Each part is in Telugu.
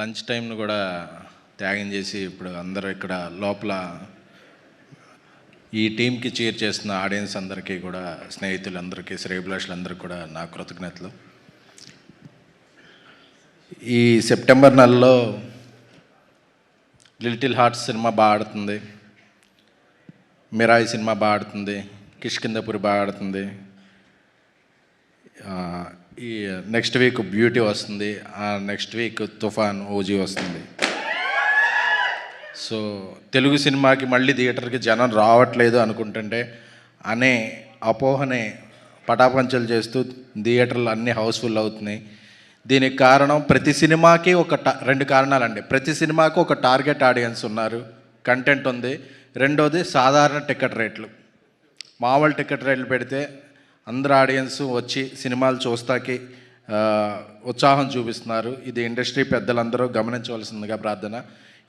లంచ్ టైంను కూడా త్యాగం చేసి ఇప్పుడు అందరూ ఇక్కడ లోపల ఈ టీంకి చీర్ చేస్తున్న ఆడియన్స్ అందరికీ కూడా స్నేహితులందరికీ శ్రేయభిలాషులందరికీ కూడా నా కృతజ్ఞతలు. ఈ సెప్టెంబర్ నెలలో లిటిల్ హార్ట్స్ సినిమా బాగా ఆడుతుంది. మిరాయి సినిమా బాగా ఆడుతుంది. కిష్కిందపురి బాగా ఆడుతుంది. ఈ నెక్స్ట్ వీక్ బ్యూటీ వస్తుంది ఆ నెక్స్ట్ వీక్ తుఫాన్ ఓజీ వస్తుంది. సో తెలుగు సినిమాకి మళ్ళీ థియేటర్కి జనం రావట్లేదు అనుకుంటుంటే అనే అపోహనే పటాపంచలు చేస్తూ థియేటర్లు అన్నీ హౌస్ఫుల్ అవుతున్నాయి. దీనికి కారణం ప్రతి సినిమాకి ఒక టా- రెండు కారణాలండి. ప్రతి సినిమాకి ఒక టార్గెట్ ఆడియన్స్ ఉన్నారు కంటెంట్ ఉంది. రెండోది సాధారణ టికెట్ రేట్లు. మామూలు టికెట్ రేట్లు పెడితే అందరు ఆడియన్స్ వచ్చి సినిమాలు చూస్తాకి ఉత్సాహం చూపిస్తున్నారు. ఇది ఇండస్ట్రీ పెద్దలందరూ గమనించవలసిందిగా ప్రార్థన.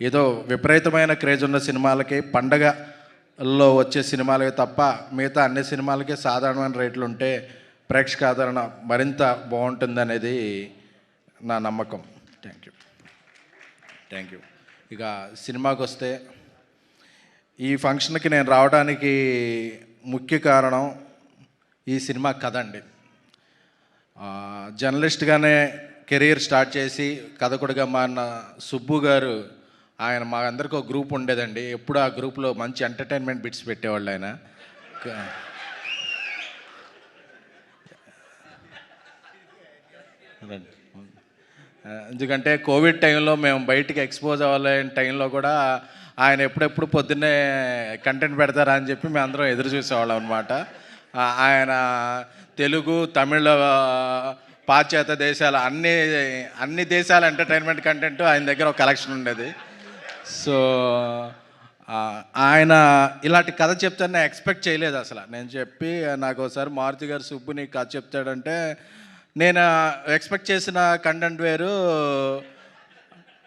ఏదో విపరీతమైన క్రేజ్ ఉన్న సినిమాలకి పండగల్లో వచ్చే సినిమాలకి తప్ప మిగతా అన్ని సినిమాలకి సాధారణమైన రేట్లు ఉంటే ప్రేక్షక ఆదరణ మరింత బాగుంటుందనేది నా నమ్మకం. థ్యాంక్ యూ థ్యాంక్ యూ ఇక సినిమాకి వస్తే ఈ ఫంక్షన్కి నేను రావడానికి ముఖ్య కారణం ఈ సినిమా కథ అండి. జర్నలిస్ట్గానే కెరీర్ స్టార్ట్ చేసి కథకుడిగా మారిన సుబ్బు గారు ఆయన మా అందరికీ ఒక గ్రూప్ ఉండేదండి. ఎప్పుడు ఆ గ్రూప్లో మంచి ఎంటర్టైన్మెంట్ బిట్స్ పెట్టేవాళ్ళు ఆయన. ఎందుకంటే కోవిడ్ టైంలో మేము బయటికి ఎక్స్పోజ్ అవ్వలే టైంలో కూడా ఆయన ఎప్పుడెప్పుడు పొద్దున్నే కంటెంట్ పెడతారా అని చెప్పి మేము అందరం ఎదురు చూసేవాళ్ళం అనమాట ఆయన తెలుగు తమిళ పాశ్చాత్య దేశాల అన్ని అన్ని దేశాల ఎంటర్టైన్మెంట్ కంటెంట్ ఆయన దగ్గర ఒక కలెక్షన్ ఉండేది. సో ఆయన ఇలాంటి కథ చెప్తాను నేను ఎక్స్పెక్ట్ చేయలేదు అసలు. నేను చెప్పి నాకు ఒకసారి మారుతి గారు సుబ్బు నీకు కథ చెప్తాడంటే నేను ఎక్స్పెక్ట్ చేసిన కంటెంట్ వేరు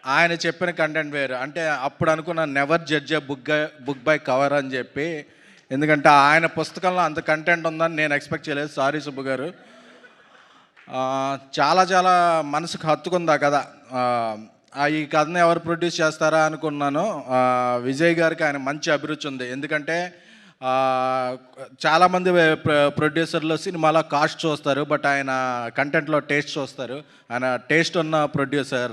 ఆయన చెప్పిన కంటెంట్ వేరు. అంటే అప్పుడు అనుకున్న never judge book book by cover అని చెప్పి ఎందుకంటే ఆయన పుస్తకంలో అంత కంటెంట్ ఉందని నేను ఎక్స్పెక్ట్ చేయలేదు. సారీ సుబ్బు గారు. చాలా చాలా మనసుకు హత్తుకుంది ఆ కథ. ఆ, ఈ కథను ఎవరు ప్రొడ్యూస్ చేస్తారా అనుకున్నాను. విజయ్ గారికి ఆయన మంచి అభిరుచి ఉంది. ఎందుకంటే చాలామంది ప్రొడ్యూసర్లు సినిమాలో కాస్ట్ చూస్తారు బట్ ఆయన కంటెంట్లో టేస్ట్ చూస్తారు. ఆయన టేస్ట్ ఉన్న ప్రొడ్యూసర్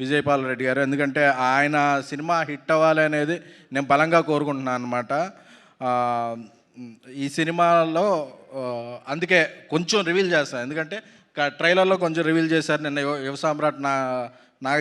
విజయపాల్ రెడ్డి గారు. ఎందుకంటే ఆయన సినిమా హిట్ అవ్వాలి అనేది నేను బలంగా కోరుకుంటున్నాను అనమాట ఈ సినిమాలో అందుకే కొంచెం రివీల్ చేస్తాను. ఎందుకంటే ట్రైలర్లో కొంచెం రివీల్ చేశారు నిన్న యువ సామ్రాట్ నా నాగ